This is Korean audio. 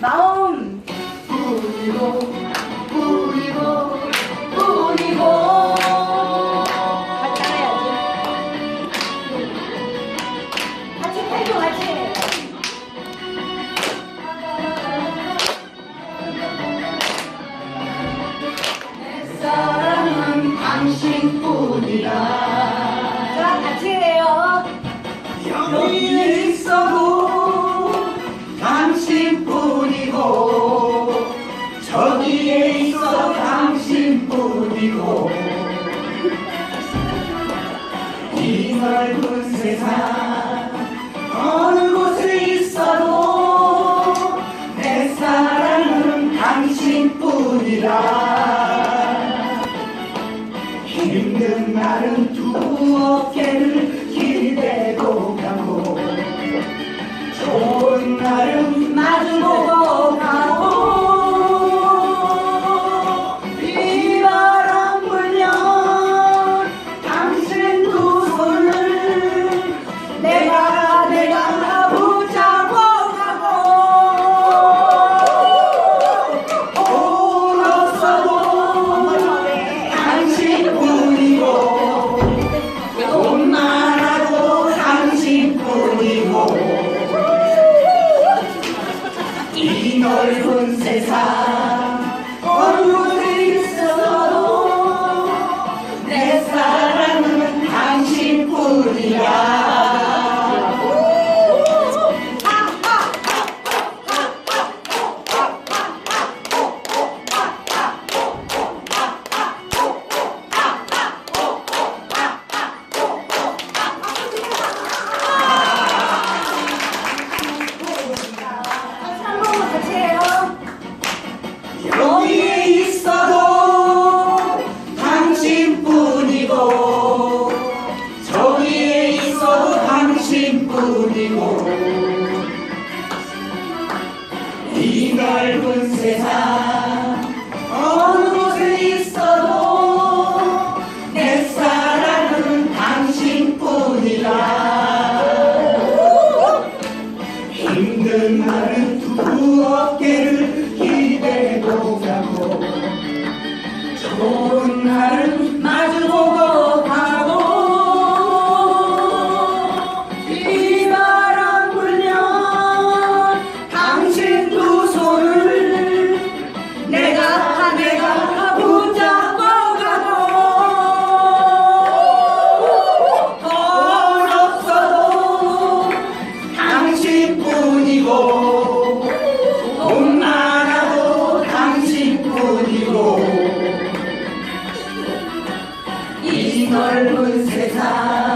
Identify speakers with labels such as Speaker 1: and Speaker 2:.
Speaker 1: 마음
Speaker 2: 뿐이고 뿐이고 뿐이고
Speaker 1: 같이 따라야지. 같이 해줘 같이.
Speaker 2: 내 사랑은 당신뿐이라
Speaker 1: 자 같이 해요.
Speaker 2: 여기에 있어도 저기에 있어도 당신뿐이고. 이 넓은 세상 어느 곳에 있어도 내 사랑은 당신뿐이라. 힘든 날은 두 어깨를 뿐이고 이 넓은 세상 어느 곳에 있어도 내 사랑은 당신뿐이라 힘든 날은 두 어깨를 넓은 세상